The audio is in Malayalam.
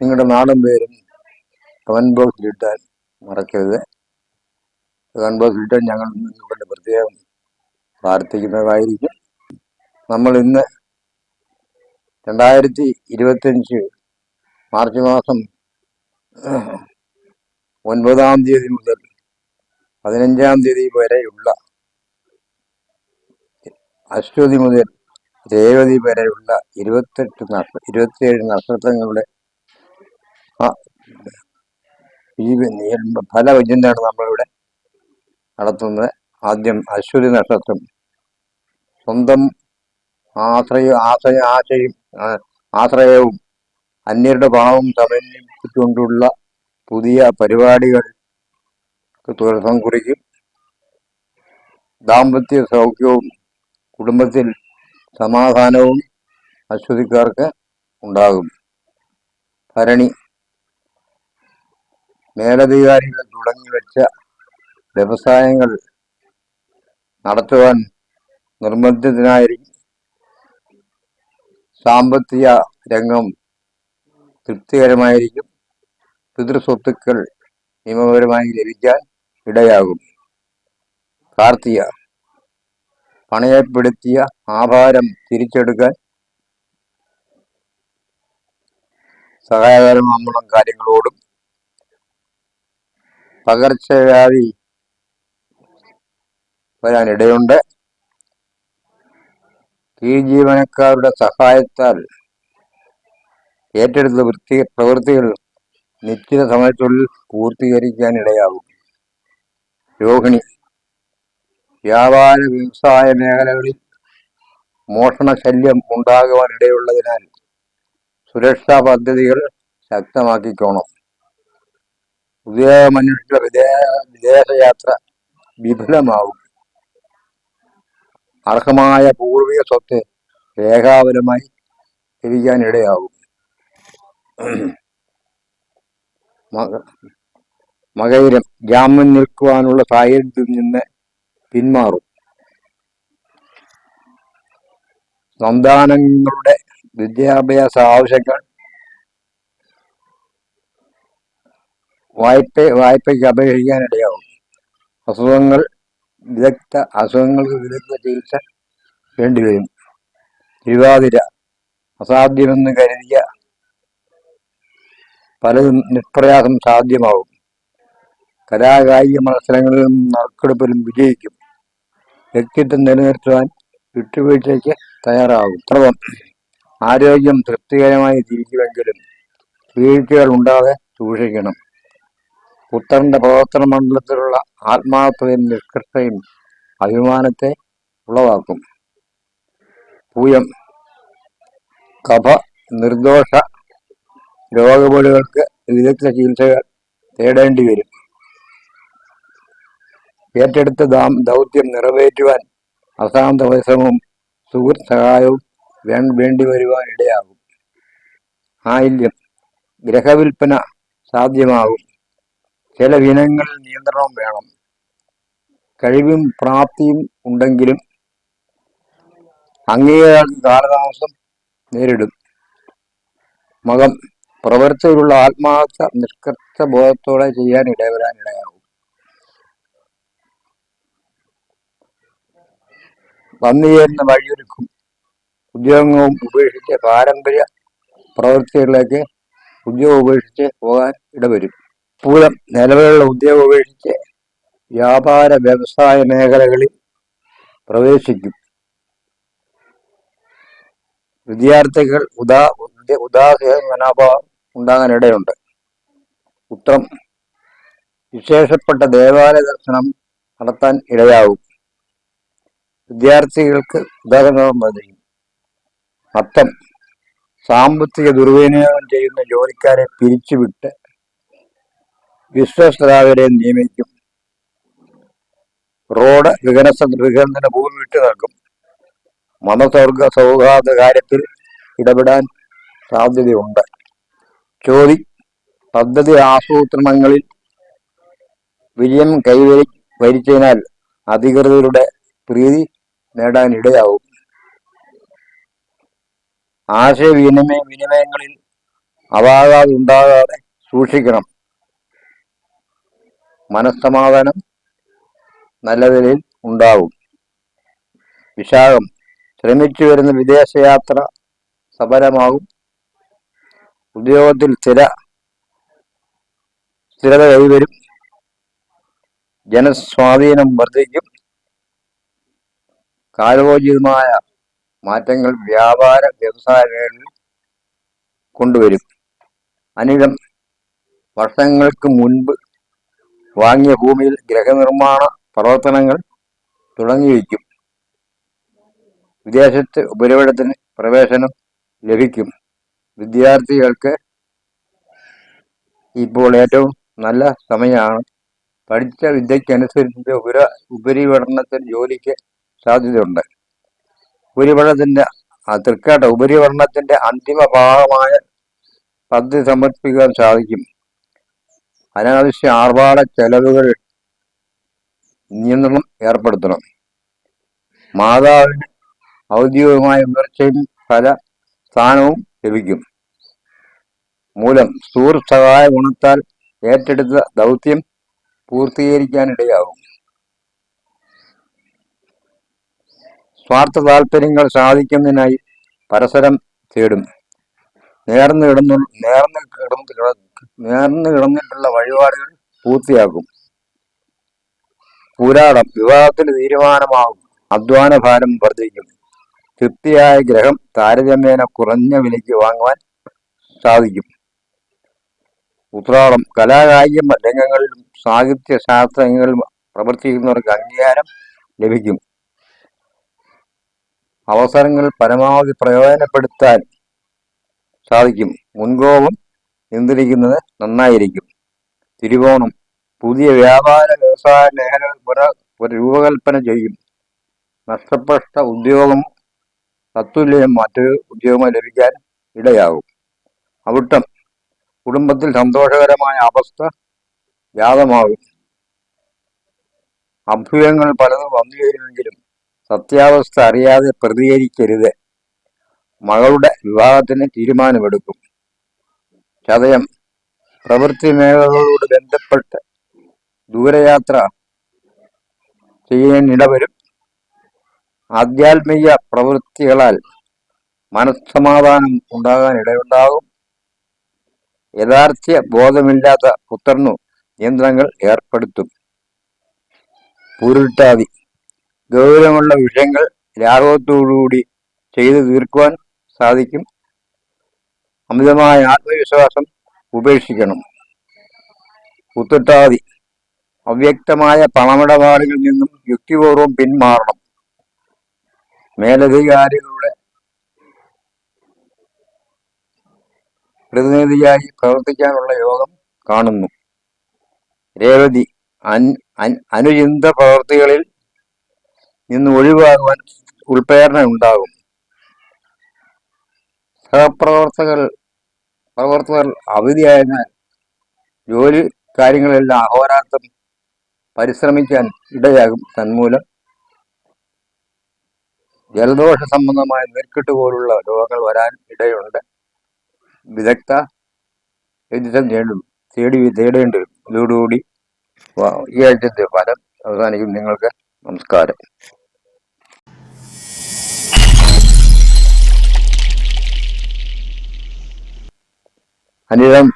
നിങ്ങളുടെ നാടൻ പേരും കമന്റ് ബോക്സിൽ ഇട്ടാൽ മറക്കരുത്. കമന്റ് ബോക്സിൽ ഇട്ടാൽ ഞങ്ങൾ നിങ്ങളുടെ പ്രത്യേകം പ്രാർത്ഥിക്കുന്നതായിരിക്കും. നമ്മൾ ഇന്ന് രണ്ടായിരത്തി ഇരുപത്തഞ്ച് മാർച്ച് മാസം ഒൻപതാം തീയതി മുതൽ പതിനഞ്ചാം തീയതി വരെയുള്ള അശ്വതി മുതൽ രേവതി വരെയുള്ള ഇരുപത്തെട്ട് നക്ഷ ഇരുപത്തിയേഴ് നക്ഷത്രങ്ങളുടെ ആ. ഈ ഫലവിചിന്തയാണ് നമ്മളിവിടെ നടത്തുന്നത്. ആദ്യം അശ്വതി നക്ഷത്രം. സ്വന്തം ആശ്രയ ആശ്രയ ആശയും ആശ്രയവും അന്യരുടെ ഭാവം സമന്വയിപ്പിച്ചുകൊണ്ടുള്ള പുതിയ പരിപാടികൾ തുടക്കം കുറിക്കും ദാമ്പത്യ സൗഖ്യവും കുടുംബത്തിൽ സമാധാനവും അശ്വതിക്കാർക്ക് ഉണ്ടാകും. ഭരണി മേലധികാരികൾ തുടങ്ങി വെച്ച വ്യവസായങ്ങൾ നടത്തുവാൻ നിർബന്ധിതനായിരിക്കും. സാമ്പത്തിക രംഗം തൃപ്തികരമായിരിക്കും. പിതൃസ്വത്തുക്കൾ നിയമപരമായി ലഭിക്കാൻ ഇടയാകും. കാർത്തിക പണയപ്പെടുത്തിയ ആഭാരം തിരിച്ചെടുക്കാൻ സഹായകരമാകുന്ന കാര്യങ്ങളോടും പകർച്ചവ്യാധി വരാനിടയുണ്ട് കീഴ് ജീവനക്കാരുടെ സഹായത്താൽ ഏറ്റെടുത്ത വൃത്തി പ്രവൃത്തികൾ നിശ്ചിത സമയത്തുള്ളിൽ പൂർത്തീകരിക്കാൻ ഇടയാകും രോഹിണി വ്യാപാര വ്യവസായ മേഖലകളിൽ മോഷണ ശല്യം ഉണ്ടാകുവാനിടയുള്ളതിനാൽ സുരക്ഷാ പദ്ധതികൾ ശക്തമാക്കിക്കോണം. വിദേശ വിദേശയാത്ര വിഫലമാവും അർഹമായ പൂർവിക സ്വത്ത് രേഖാപരമായി തിരിക്കാനിടയാവും മകൈരം ജാമ്യം നിൽക്കുവാനുള്ള സാഹചര്യത്തിൽ നിന്ന് പിന്മാറും. സന്താനങ്ങളുടെ വിദ്യാഭ്യാസ ആവശ്യങ്ങൾ വായ്പ വായ്പയ്ക്ക് അപേക്ഷിക്കാനിടയാവും അസുഖങ്ങൾ വിദഗ്ധ അസുഖങ്ങൾക്ക് വിദഗ്ധ ചികിത്സ വേണ്ടിവരും. തിരുവാതിര അസാധ്യമെന്ന് കരുതിയ പലതും നിഷ്പ്രയാസം സാധ്യമാവും. കലാകായിക മത്സരങ്ങളിലും നറുക്കെടുപ്പിലും വിജയിക്കും. വ്യക്തിത്വം നിലനിർത്തുവാൻ വിട്ടുവീഴ്ചയ്ക്ക് തയ്യാറാകും. സർവം ആരോഗ്യം തൃപ്തികരമായി തിരിക്കുമെങ്കിലും വീഴ്ചകൾ ഉണ്ടാകെ സൂക്ഷിക്കണം. പുത്രന്റെ പ്രവർത്തന മണ്ഡലത്തിലുള്ള ആത്മാർത്ഥതയും നിഷ്കൃഷ്ടയും അഭിമാനത്തെ ഉളവാക്കും. പൂയം. കഫ നിർദോഷ രോഗബോളികൾക്ക് വിദഗ്ധ ചികിത്സകൾ തേടേണ്ടി വരും. ഏറ്റെടുത്ത ദാം- ദൗത്യം നിറവേറ്റുവാൻ അശാന്ത പരിശ്രമവും സുഹൃത്ത് സഹായവും വേണ്ടി വരുവാൻ ഇടയാകും ആയില്യം. ഗ്രഹവിൽപ്പന സാധ്യമാകും. ചില ഇനങ്ങളിൽ നിയന്ത്രണം വേണം. കഴിവും പ്രാപ്തിയും ഉണ്ടെങ്കിലും അംഗീകാരം കാലതാമസം നേരിടും. മകം പ്രവർത്തിയിലുള്ള ആത്മാർത്ഥ നിഷ്കർഷ ബോധത്തോടെ ചെയ്യാൻ ഇടവരാൻ ഇടയാകും. വന്നുചേരുന്ന വഴിയൊരുക്കും. ഉദ്യോഗവും ഉപേക്ഷിച്ച് പാരമ്പര്യ പ്രവൃത്തികളിലേക്ക് ഉദ്യോഗം ഉപേക്ഷിച്ച് പോകാൻ ഇടവരും. പൂലം നിലവിലുള്ള ഉദ്യോഗം ഉപേക്ഷിച്ച് വ്യാപാര വ്യവസായ മേഖലകളിൽ പ്രവേശിക്കും. വിദ്യാർത്ഥികൾ ഉദാ ഉദാഹരണ മനോഭാവം ഉണ്ടാകാൻ ഇടയുണ്ട് ഉത്രം വിശേഷപ്പെട്ട ദേവാലയ ദർശനം നടത്താൻ ഇടയാകും. വിദ്യാർത്ഥികൾക്ക് ഉദാഹരണം മതി അത്തം സാമ്പത്തിക ദുർവിനിയോഗം ചെയ്യുന്ന ജോലിക്കാരെ പിരിച്ചുവിട്ട് വിശ്വസ്തരായവരെ നിയമിക്കും. റോഡ് വികസന വികസനത്തിന് ഭൂമി വിട്ടു നൽകും മതസൗർഗ സൗഹാർദ്ദ കാര്യത്തിൽ ഇടപെടാൻ സാധ്യതയുണ്ട്. ചോദി പദ്ധതി ആസൂത്രണങ്ങളിൽ വിജയം കൈവരി വരിച്ചതിനാൽ അധികൃതരുടെ പ്രീതി നേടാനിടയാവും ആശയവിനിമയ വിനിമയങ്ങളിൽ അപാകാതെ ഉണ്ടാകാതെ സൂക്ഷിക്കണം. മനസ്സമാധാനം നല്ല നിലയിൽ ഉണ്ടാവും. വിശാഖം ശ്രമിച്ചു വരുന്ന വിദേശയാത്ര സഫലമാകും. ഉദ്യോഗത്തിൽ സ്ഥിര സ്ഥിരത കൈവരും. ജനസ്വാധീനം വർദ്ധിക്കും. കാലോചിതമായ മാറ്റങ്ങൾ വ്യാപാര വ്യവസായ മേഖലയിൽ കൊണ്ടുവരും. അനിതം വർഷങ്ങൾക്ക് മുൻപ് വാങ്ങിയ ഭൂമിയിൽ ഗ്രഹനിർമ്മാണ പ്രവർത്തനങ്ങൾ തുടങ്ങിവയ്ക്കും വിദേശത്ത് ഉപരിപഠനത്തിന് പ്രവേശനം ലഭിക്കും. വിദ്യാർത്ഥികൾക്ക് ഇപ്പോൾ ഏറ്റവും നല്ല സമയമാണ്. പഠിച്ച വിദ്യയ്ക്കനുസരിച്ച് ഉപര ഉപരിപഠനത്തിന് ജോലിക്ക് സാധ്യതയുണ്ട്. ഉപരിപഠനത്തിന്റെ ആ തൃക്കാട്ട ഉപരിപഠനത്തിന്റെ അന്തിമ ഭാഗമായ പദ്ധതി സമർപ്പിക്കാൻ സാധിക്കും. അനാവശ്യ ആർഭാട ചെലവുകൾ നിയന്ത്രണം ഏർപ്പെടുത്തണം. മാതാവിന് ഔദ്യോഗികമായ ഉയർച്ചയും പല സ്ഥാനവും ലഭിക്കും. മൂലം സുഹൃത്ത് സഹായ ഗുണത്താൽ ഏറ്റെടുത്ത ദൗത്യം പൂർത്തീകരിക്കാനിടയാകും. സ്വാർത്ഥ താല്പര്യങ്ങൾ സാധിക്കുന്നതിനായി പരസ്പരം തേടും. നേർന്ന് കിടന്നു നേർന്ന് കിടന്ന് കിട- നേർന്നു കിടന്നിട്ടുള്ള വഴിപാടുകൾ പൂർത്തിയാക്കും. പുരാടം വിവാഹത്തിന് തീരുമാനമാകും. അധ്വാന ഭാരം വർദ്ധിക്കും. തൃപ്തിയായ ഗ്രഹം താരതമ്യേന കുറഞ്ഞ വിലയ്ക്ക് വാങ്ങുവാൻ സാധിക്കും. ഉത്രാളം കലാകായിക രംഗങ്ങളിലും സാഹിത്യ ശാസ്ത്രങ്ങളിലും പ്രവർത്തിക്കുന്നവർക്ക് അംഗീകാരം ലഭിക്കും. അവസരങ്ങൾ പരമാവധി പ്രയോജനപ്പെടുത്താൻ സാധിക്കും. മുൻകോപം നിയന്ത്രിക്കുന്നത് നന്നായിരിക്കും. തിരുവോണം. പുതിയ വ്യാപാര വ്യവസായ മേഖലകൾ പുന- പുന- രൂപകൽപ്പന ചെയ്യും. നഷ്ടപ്പെട്ട ഉദ്യോഗം തത്തുല്യം മറ്റൊരു ഉദ്യോഗം ലഭിക്കാൻ ഇടയാകും. അവിട്ടം. കുടുംബത്തിൽ സന്തോഷകരമായ അവസ്ഥ ജാതമാകും അഭ്യൂഹങ്ങൾ പലതും വന്നു ചേരുമെങ്കിലും സത്യാവസ്ഥ അറിയാതെ പ്രതികരിക്കരുത്. മകളുടെ വിവാഹത്തിന് തീരുമാനമെടുക്കും. ചതയം പ്രവൃത്തി മേഖലകളോട് ബന്ധപ്പെട്ട് ദൂരയാത്ര ചെയ്യാനിടവരും ആധ്യാത്മിക പ്രവൃത്തികളാൽ മനസ്സമാധാനം ഉണ്ടാകാൻ ഇടയുണ്ടാകും. യഥാർത്ഥ ബോധമില്ലാത്ത പുത്രനു നിയന്ത്രണങ്ങൾ ഏർപ്പെടുത്തും. പുരുട്ടാതി ഗൗരവമുള്ള വിഷയങ്ങൾ ലാഘവത്തോടുകൂടി ചെയ്തു തീർക്കുവാൻ സാധിക്കും. അമിതമായ ആത്മവിശ്വാസം ഉപേക്ഷിക്കണം. ഉത്തിട്ടാതി അവ്യക്തമായ പണമിടപാടുകളിൽ നിന്നും യുക്തിപൂർവം പിന്മാറണം. മേലധികാരികളുടെ പ്രതിനിധിയായി പ്രവർത്തിക്കാനുള്ള യോഗം കാണുന്നു. രേവതി അനുചിന്ത പ്രവർത്തികളിൽ നിന്ന് ഒഴിവാകുവാൻ ഉൾപ്രേരണ ഉണ്ടാകും സഹപ്രവർത്തകർ പ്രവർത്തകർ അവധിയായതിനാൽ ജോലി കാര്യങ്ങളെല്ലാം അഹോരാത്രം പരിശ്രമിക്കാൻ ഇടയാകും. തന്മൂലം ജലദോഷ സംബന്ധമായ നെൽക്കെട്ട് പോലുള്ള രോഗങ്ങൾ വരാൻ ഇടയുണ്ട്. വിദഗ്ധ വൈദ്യം നേടും തേടി തേടേണ്ടി വരും. ഇതോടുകൂടി ഈ ആഴ്ചത്തെ ഫലം അവസാനിക്കും. നിങ്ങൾക്ക് നമസ്കാരം. അനിതം